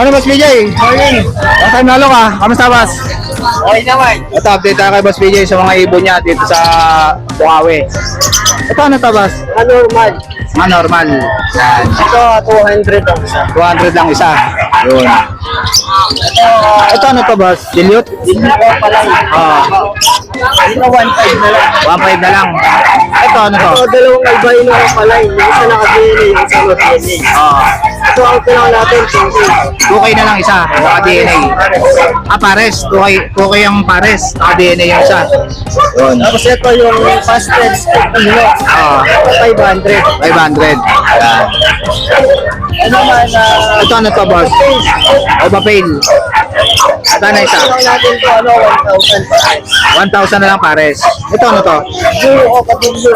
Morning, Boss BJ. Morning. Time nalo ka. Kamusta, Boss? Okay naman. Ito, update tayo kay Boss BJ sa mga ibon niya dito sa Bukawi. Ito, ano to, Boss? Normal. Mga normal. Yan. Ito, 200 ang isa. 200 lang isa. Yun. Ito, ano to, Boss? Dilute? Hindi ko pala. Ah. Ito, 1.5 na lang. 1.5 na lang. Ito, ano to? Ito, dalawang albino ang pala. Yung isa naka-DNA, yung isa not DNA. Out na lang natin. 2K na lang isa. Naka-DNA. Ah, pares. 2K, 2K ang pares. Naka-DNA yung isa. Yun. Tapos ito yung fasted Filipino. Ah. 500. 500. Yan. Ano naman, ah, Ito, ano to, Boss? Oba Pail. Ito na isa. ito lang natin to, ano, 1,000. 1,000 na lang pares. Ito, ano to? Blue o kabulyo.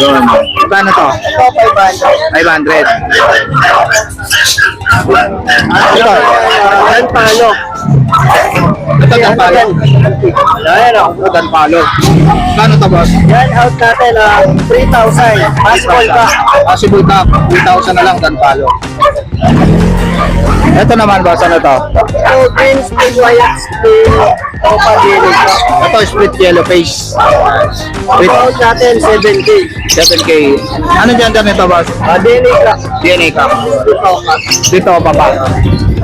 Yun. Ito, ano to? Ito, 500. 500. Ito. Yan palo. Ito, Yan, Danpalo. Yan, oh. Ito, Danpalo. Kano to, boss? Yan, out natin, ah, 3,000. Possible ka. Possible ka. 3,000 na lang, Danpalo. Ito naman, boss. Ano to? So, green spring, white spring, o pag-ilig ka. Ito, split yellow face. Split Out natin, 7K. 7K. Ano dyan dyan ito, boss? Ah, DNA ka. DNA ka. Ito ka. Dito, papa.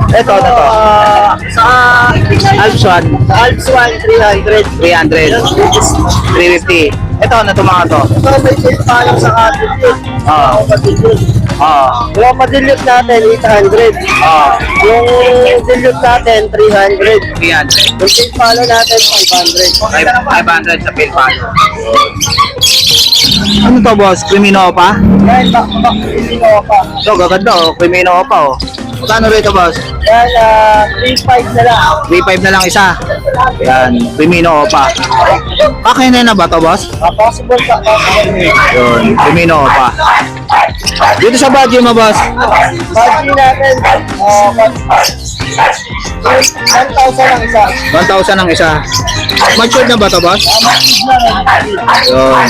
Ito, ano to? Ah, sa Alps 1. Alps 1, 300. 300. 350. Ito, ano to mga to? Ito, may tip pa lang sa atin yun. Ah. O pag-ilig. Ah. Yung pag-ilig natin, 800. Ah. Yung dilute natin, 300. 300. Yung tip palo natin, 500. 500 sa Pilpano. Ano to, boss? Crimino pa? Yan, back to back, ko pa. Ito, gaganda oh. Crimino pa oh. Magkano rito, boss? Yan, ah, 3.5 na lang. 3.5 na lang isa. Yan, Crimino pa. Kakainin na ba to, boss? Ah, possible ka, possible. Yun, Crimino pa. Dito sa budget mo, boss? Budget natin, ah, uh, 1,000 lang isa. 1,000 ang isa. Matured na ba to, boss? Ah, matured na lang. Yun.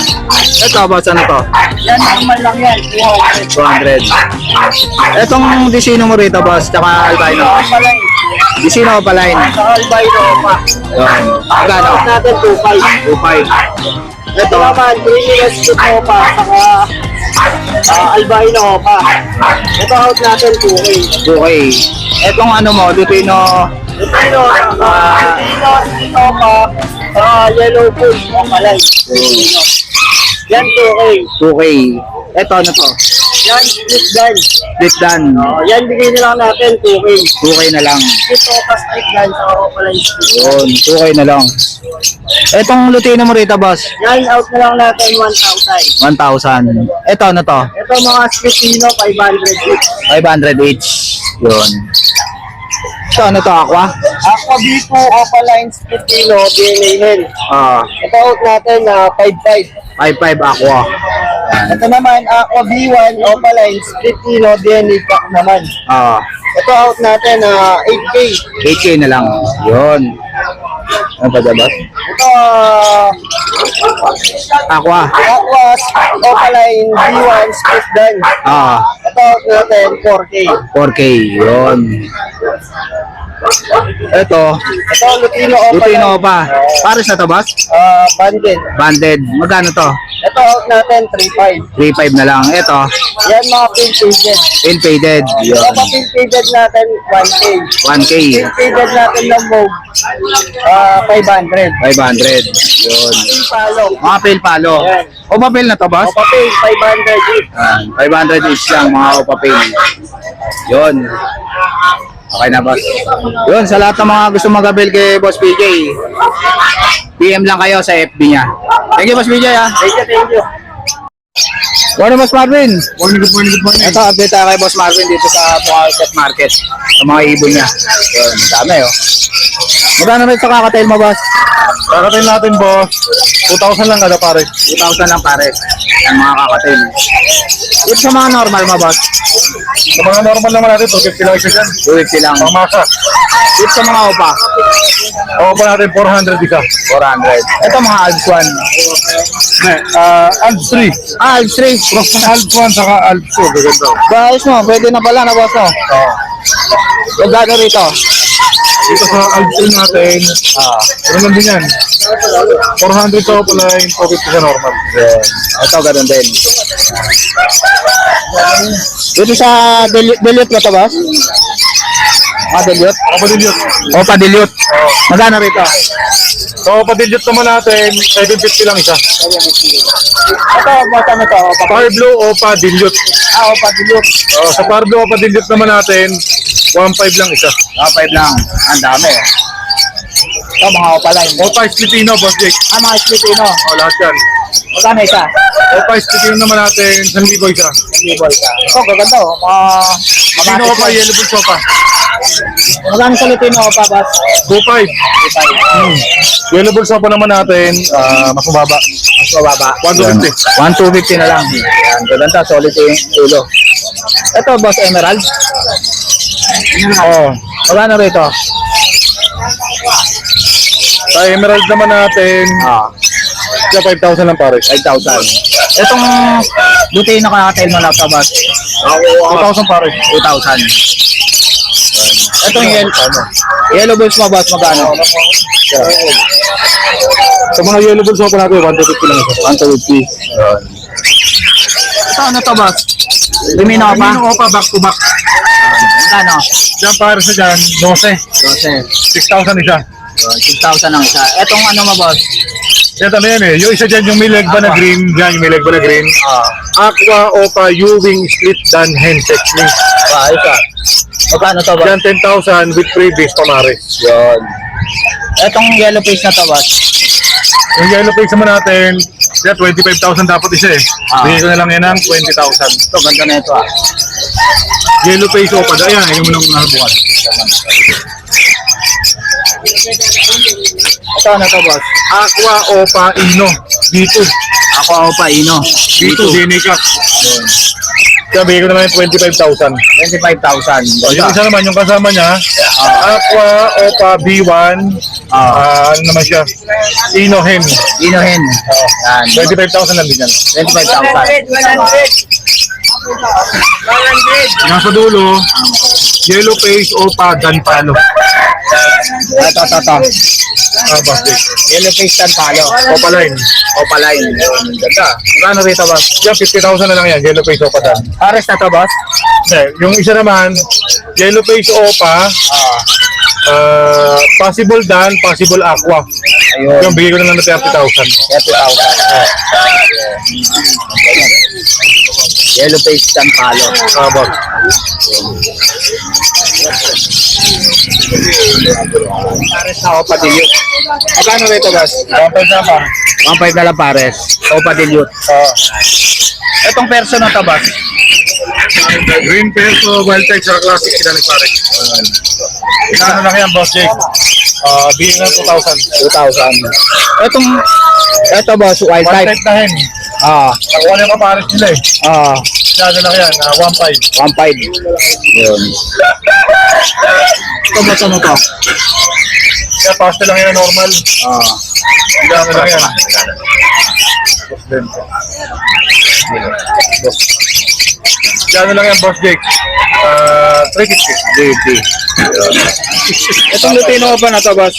Ito, boss, ano to? Yan, normal lang yan, 200. 200. Etong disino mo rito, boss, tsaka albino. Saka. Disino pa line. Saka albino pa. Yun. Magkano? Natin, 2.5. 2.5. Ito naman, creaminess ko pa, saka ah, albino pa. Ito out natin, 2K. 2K. Etong ano mo, Lutino, Lutino, ah, Lutino, ito pa, ah, yellow food, o malay. Yan, 2K. 2K. Eto, ano to? Yan, split gun. Split dan. Oh, yan, bigay na lang natin, 2K. 2K na lang. Ito pa, split gun, saka o malay. Yun, 2K na lang. Etong Lutino mo rito, boss? Yan, out na lang natin, 1,000. 1,000. Eto, ano to? Ito mga Spitino, 500 each. 500 each. Yun. Ito, ano to, Aqua? Bico, Opaline, Spitino, DNA Hen. Ah, Ito out natin na 5.5. 5.5 Aqua. Ito naman, Aqua B1, Opaline, Spitino, DNA Pack naman. Ah, Ito out natin na 8K. 8K na lang. Yun. Ano pa dyan, boss? Ito, ah, Aqua. Aqua, Opaline, B1, Split Gun. Ah, Ito out natin 4K. 4K. Yun. Ito, Ito, Lutino Opaline. Lutino pa. Pares na to, boss? Ah, bundle. Banded. Magkano to? Ito out natin 3.5. 3.5 na lang. Ito, Yan mga pin faded. in faded. Ito Yun. pa pin faded natin 1K. 1K. Pin faded natin ng Moog. Ah, 500. 500. Yun. Pin palo. Mga pale palo. Yan. Opapil na to, boss? O papel, 500 each. Yan. 500 each lang mga opapil. Yun. Okay na, boss. Yun, sa lahat ng mga gusto mag-avail kay Boss PJ, PM lang kayo sa FB niya. Thank you, Boss PJ, ha. Thank you, thank you. Morning, Boss Marvin. Morning, good morning, good morning. Ito, update tayo kay Boss Marvin dito sa Bukawi Pet Market. Sa mga ibon niya. Yun, dami, oh. Magkano rin sa kakatail mo, boss? Kakatain natin, boss. 2,000 lang kada pare. 2,000 lang pare. Ang mga kakatail. Dito sa mga normal mo, boss? Sa mga normal naman natin, 250 lang isa dyan. 250 lang. Pamasa. Dito sa mga opa, Oo pa natin, 400 isa. 400. Ito mga Alps 1. Ah, Alps 3. Ah, Alps 3. Cross ng Alps 1 saka Alps 2. Gaganda. Guys mo, pwede na pala na boss mo. Oo. Yung gano rito? Dito sa Alcel natin, Ah, lang din yan? 400 sa offline, 450 sa normal. yun. Ito, ganun din. Dito sa Dilute ba ito, boss? Ah, Dilute? Kapadilyot. O, Padilyot. Magkano rito? So, padilyot naman natin, 750 lang isa. Ito, boss, ano to? Power Blue o padilyot. Ah, o, Padilyot. Oh, sa Power Blue o padilyot naman natin, 1.5 lang isa. Ah, 5 lang. Ang dami. Ito, mga opaline. Opa Splitino, Boss Jake. Ah, mga Filipino. Oh, lahat yan. Magkano isa? Opa Splitino naman natin, 1,000 isa. Libol ka. Ito, gaganda oh. Mga... Sino Mga Opa, Yellow Bull Sopa. Magkano sa Lutino pa, boss? 2.5. Hmm. Yellow Bull Sopa naman natin, ah, mas mababa. Mas mababa. 1,250. 1,250 na lang. Yan, gaganda. Solid yung ulo. Ito, boss, Emerald. Oh, Magkano rito? sa Emerald naman natin, Ah, sa 5,000 lang pare. 5,000. Itong Lutino kakatail mo na ito, boss? 2,000 pare. 2,000. Itong yellow, yellow bulls mo, boss, magkano? Sa mga Yellow Bull Sopa natin, 1,250 lang isa. 1,250. Ito, ano to, boss? Lumino pa? Ano Opa, back to back. Magkano? Diyan pare sa dyan, 12. 12. 6,000 isa. 6,000 ang isa. Etong ano mo, boss? Yan ano yan eh. Yung isa dyan, yung may leg ba na green. Dyan, yung may leg ba na green. Ah, Aqua Opa U-Wing Split Dan Hen Settling. ah, ito. Magkano to, boss? Dyan, 10,000 with freebies pamares. Yun. Etong yellow face na to, boss? Yung yellow face naman natin, dyan, 25,000 dapat isa eh. Ah. Bigay ko na lang yan ng 20,000. Ito, ganda na ito, ah. Yellow face Opa, ayan, yung muna muna buwan. Ito, to, boss? Aqua Opa Ino, B2. Ako, ako pa, Ino. B2, DNA Cup. Kaya bigay ko na lang yung 25,000. 25,000. So, yung isa naman, yung kasama niya, Aqua Opa B1, Ah, ah, ano naman siya, Ino Hen. Ino hen. Yan. 25,000 lang din yan. 25,000. Nasa dulo, Yellow Face Opa Dan Palo. Ito, ito, ito. Ah, bakit? Yellow face tan palo. Opa Line. Opaline. Yun, ganda. Magkano rito, boss? Yan, 50,000 na lang yan, Yellow Face Opa Dan. Pares na to, boss? Hindi, yung isa naman, Yellow Face Opa, Ah, ah, Possible Dan, Possible Aqua. ayun. Yung bigay ko na lang ng 30,000. 30,000. Yellow face tan palo. Ah, bak. Pares na Opa Dilute. Magkano rito, boss? Kapag na pa. 1.5 na lang pares. Opa Dilute. Ah, Itong perso na to, boss? Green Peso, Wild Type, sa Classic, sila nagpare. Ano lang yan, Boss Jake? Ah, bigay na 2,000. 2,000. Itong, ito, boss, wild Wild type. Type na hen. Ah, Nakuha na yung kapares nila eh. ah, Ano lang yan, ah, 1.5. 1.5. Yun. Ito ba ito na to? Kaya pasta lang yan normal. Ah, ko lang yan. Gano'n lang yan, Boss Jake? Ah, 350. 30. Itong Lutino pa na to, boss?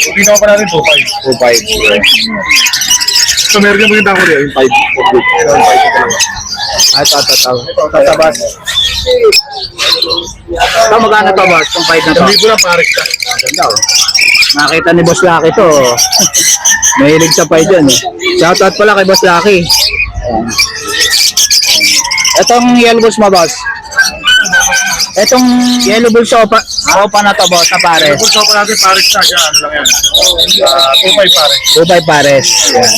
Hindi na pa natin 2.5. 2.5. So, meron yung maganda ko rin, yung 5. Ah, ito, ito, ito. Ito, ito, boss. Ito, magkano to, boss? Itong 5 na to. Hindi ko lang pares ka. Ganda, oh. Nakita ni Boss Lucky to. oh. Mahilig sa pie dyan. Eh. Shoutout pala kay Boss Lucky. Ayan. Itong yellow bulls mo, boss. Itong yellow bulls opa, opa na to, boss, na pares. Kung sa natin, pares na siya, ano lang yan. Ah, 2.5 pares. 2 pares. Ayan.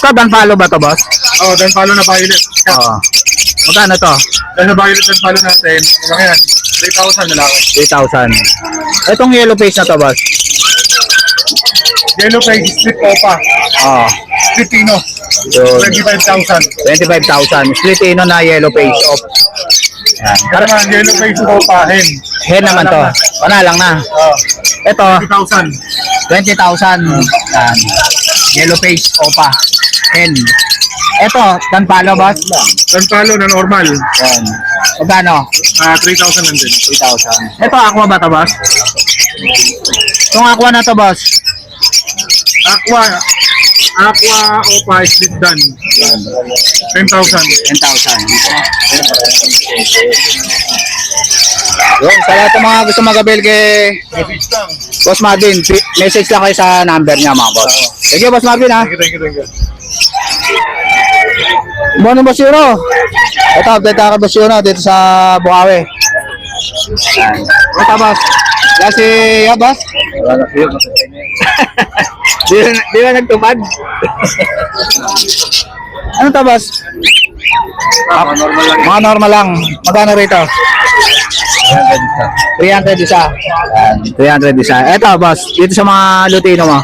Ito, banpalo ba to, boss? Oh, then follow na violet. Oo. Magkano to? Then na violet, then follow natin. Ano lang yan? 3,000 na lang. 3,000. Itong yellow face na to, boss. Yellow face, split opa. Oo. Split pino. Yun. 25,000. 25,000. Split ino na yellow face. Op. Yan. Ano naman, yellow face opa, hen. Hen naman to. Wala lang na. Oh, Ito, 20,000. 20,000. Yan. Yellow face, opa. Hen. Ito, tanpalo, boss. Follow na normal. Yan. Magkano? Ah, 3,000 lang din. 3,000. Ito, aqua ba to, boss? Itong aqua na to, boss. Aqua, Aqua Opa Split Dan. 10,000. 10,000. Yun, sa lahat ng mga gusto mag-avail kay. Boss Marvin, pi- message lang kayo sa number niya mga boss. Thank you, Boss Marvin ha. Thank you, thank you, thank you. Morning, Boss Yuro. Ito, update ako Boss Yuro dito sa Bukawi. Ito, Boss. Kasi, ya, Boss? di, di ba nagtupad? ano to, Boss? Ah, normal lang. Mga normal lang. Magkano rito? 300 isa. Yan, 300 isa. Ito, boss. Dito sa mga Lutino mo.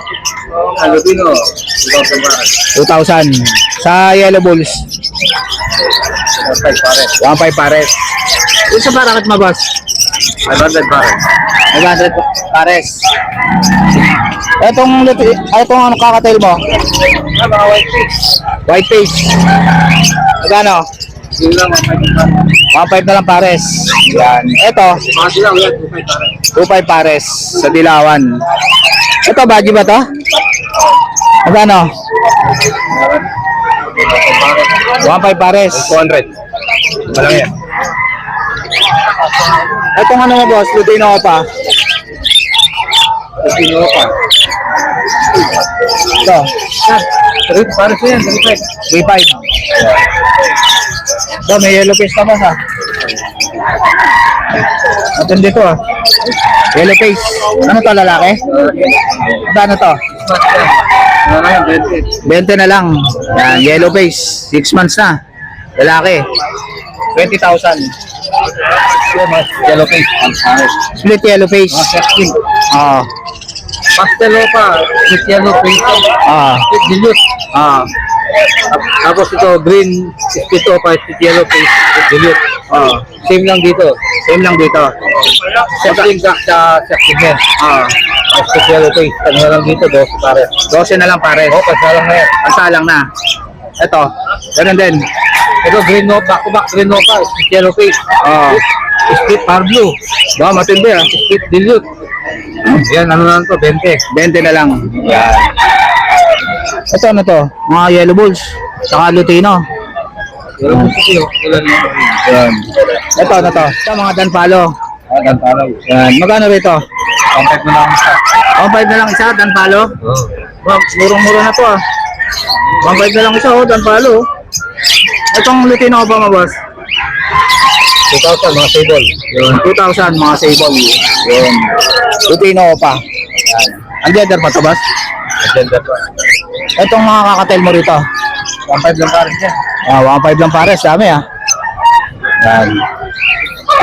Ano din o? 2,000 barat. 2,000. Sa Yellow Bulls. 1,500 pare. 1,500 pares. Dito sa Parakit mo, boss. 500 pare. 500 pares. Ay, itong ano, kakatail mo. Ah, mga white fish. White face. Magkano? Yun lang, 1,500 pare. 1,500 na lang pares. Yan. Ito, Mga sila, yan, 2,500 pare. 2,500 pares sa Dilawan. Ito, baji ba to? Magkano? 1,500 pares. 200. Malaki yan. Itong ano mo boss, Lutino pa. Lutino pa. Ito, Trip, pare siya yan, 35. 3.5. Ito, may yellow face ka boss ha. Matindi to ah. Yellow face. Ano to, lalaki? Ano to? Ano yan, 20. 20 na lang. Yan, yellow face. 6 months na. Lalaki. 20,000. Yellow face. Split yellow face. Mga sexy. Oo. Pastelo pa, with yellow face. Ah. With dilute. Ah. Tapos ito, green, ito pa, with yellow face, with dilute. Ah. Same lang dito. Same lang dito. Same sa sa sexy head. Ah. Yellow face. Ano lang dito, 12 pare. 12 na lang pare. Oh, pasalang na yan. Pansalang na. Ito. Ganun din. Ito, green no, back to back green no pa, with yellow face. Ah. Split par blue. Ba, matindi ah. Split dilute. Yan, ano na lang to, 20. 20 na lang. Yan. Ito ano to? Mga yellow bulls. Saka Lutino. Kung sa'yo, wala na. Yan. Ito ano to? Ito mga danpalo. Ah, gantaraw. Yan. Magkano rito? Contact mo lang isa. 1.5 na lang isa, danpalo. Oh. Ba, murong-muro na to ah. 1.5 na lang isa oh, danpalo. Itong Lutino ba boss? 2,000 mga table. Yun, 2,000 mga sable. Yun. Lutino pa. Yan. Ang gender pa to boss? Agenda pa. Itong mga kakatel mo rito. 1,500 lang pare siya. Ah, 1.5 lang pares, dami ah. Yan.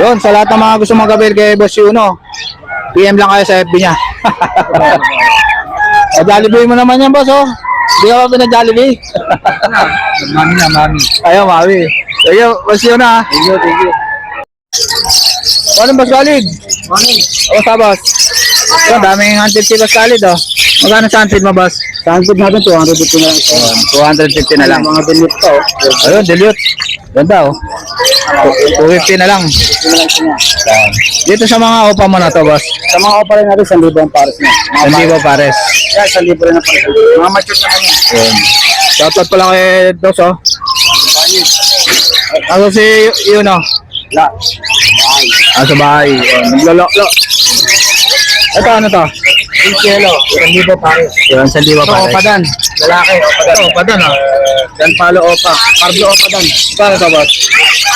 Yun, sa lahat ng mga gusto mag-avail kay Boss Yuno, PM lang kayo sa FB niya. o, Jollibee mo naman yan, boss, oh. Hindi ka pa pinag-Jollibee. Mami na, mami. Ayaw, mami. Ayaw, Boss Yuno, ah. Thank you, thank you. Ano, Boss Khalid? Morning. Kamusta, boss? Ito, daming hunted si Boss Khalid, oh. Magkano sa hunted mo, boss? Sa handpid natin, 250 na lang ito. Yun, 250 na lang. Mga dilute to. oh. Ayun, dilute. Ganda, oh. 250 na lang. Ito na lang ito niya. Dito sa mga opa mo na to, boss. Sa mga opera natin, 1,000 ang pares niya. Mga Hindi ko pares. Yeah, 1,000 rin ang pares. Mga mature naman yan. Yun. Shoutout pala kay Dos, oh. Ako si, yun, oh. La. Ah, sa bahay. Yun, Nagloloklo. Ito, ano to? Yellow, 1,000 pares. Yun, sa liwa Ito, pa. opadan. Lalaki, opadan. Ito, padan, oh. Dan palo opa. Parblo opadan. Paano to, boss?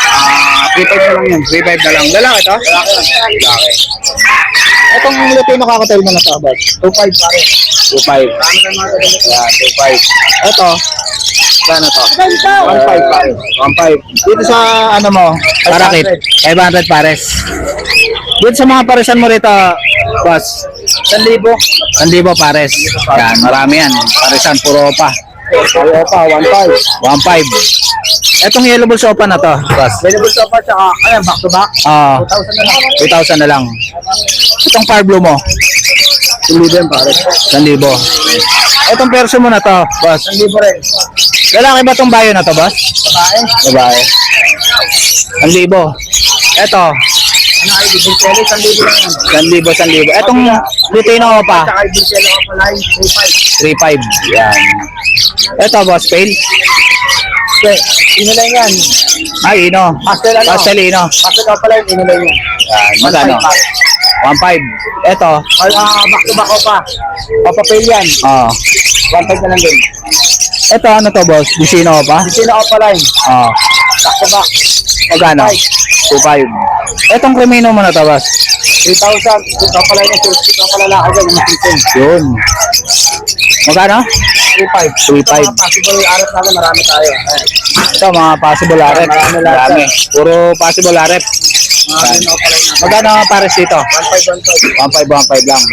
Ah, 3,500 na lang yan. 3.5 na lang. Lalaki to? Lalaki lang. Lalaki. Itong Lutino kakatail mo na to, boss. 2,500 pares. 2.5. Yan, 2.5. Ito, Paano to? 1.5 pares. 1.5. Dito sa ano mo, parakit, 500 pares. Dito sa mga paresan mo rito, boss, 1,000. 1,000 pares. Yan, marami yan. Paresan, puro pa. Puro opa, 1,500. 1.5. Etong yellow balls open na to, boss. Available sa opa, tsaka, ayan, back to back. Ah, 2,000 na lang. 3,000 na lang. Itong far blue mo, 1,000 pares. 1,000. Etong perso mo na to, boss. 1,000 rin. Lalaki ba tong bayo na to, boss? Babae. Babae. 1,000. Ito, Ano ay Bulcelo, 1,000 lang yan. 1,000, 1,000. Etong Saka yung Bulcelo ka pala, 3,500. 3,500. Yan. Ito, boss, pale. Okay, ino lang yan. Ay, ino. Pastel ano? Pastelino. Pastel ka pala, ino lang yan. Yan, magkano? 1,500. Ito, Ay, ah, back to back ko pa. Papapel yan. oh. 1,500 na lang din. Ito, ano to, boss? Lucino pa? Bulcelo ka pala, Oh. back to back. Magkano? 2,500. Etong krimino mo na to, boss? 3,000. Ito pala yung sales. Ito pala lang agad, yung masinsin. Yun. Magkano? 3,500. 3,500. Mga possible arat natin, marami tayo. Ito, mga possible arep. Marami Marami. Puro possible arep. Ganun ako pala yung Magkano ang pares dito? 1,500, 1,500. 1,500, 1,500 lang.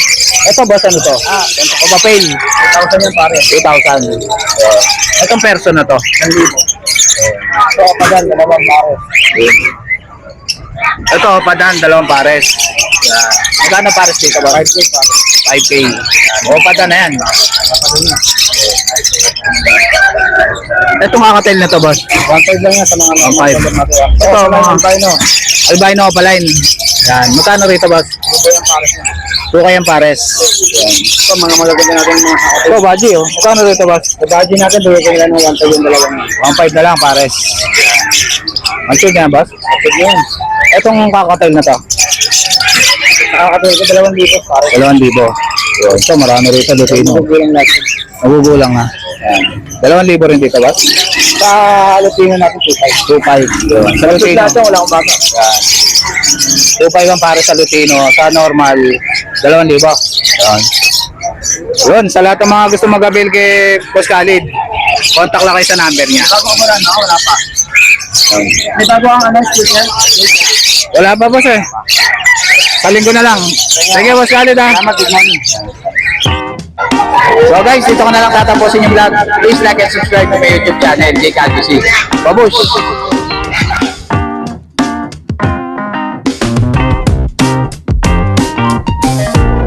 Ito, boss, ano to? Ah, O papel? 2,000 yan pare. 2,000. Itong person na to? 1,000. Ito pa dyan, dalawang pare. Ito, padan, dalawang pares. Yan. Magkano pares dito, boss? 5K pare. 5K. O, padan na yan. Itong kakatel na to, boss. 1,500 lang yan sa mga 1,500. Ito, Ito, mga mga- albino. Albino opaline. Yan. Magkano rito, boss? Ito yung pare niya. 2K ang pares. Ito, mga magaganda natin mga kakapit. Ito, baji, oh. Magkano rito, boss? Sa budget natin, bigay kayo lang ng 1,000 yung dalawang yan. 1.5 na lang, pares. Mansure na yan, boss? Kapit yan. Itong kakatel na to? Nakakatuloy ko dalawang libo pare. 2,000. Yun. Ito, marami rito, Lutino. Magugulang natin. Magugulang na. Yan. 2,000 rin dito, boss? Sa Lutino natin, 2,500. 2.5. Yun. Sa Sa Lutino. lahat wala akong bata. Yan. 2.5 ang para sa Lutino. Sa normal, 2,000. Yan. Yun, sa lahat ng mga gusto mag-avail kay Boss Khalid, contact lang kayo sa number niya. Bago ako na, wala pa. Yan. May bago ang ano, speaker. Wala pa, boss eh. Sa linggo na lang. Sige, Boss Khalid ha. Salamat, good morning. So guys, dito ko na lang tatapusin yung vlog. Please like and subscribe to my YouTube channel, J. Calvisi. Babush!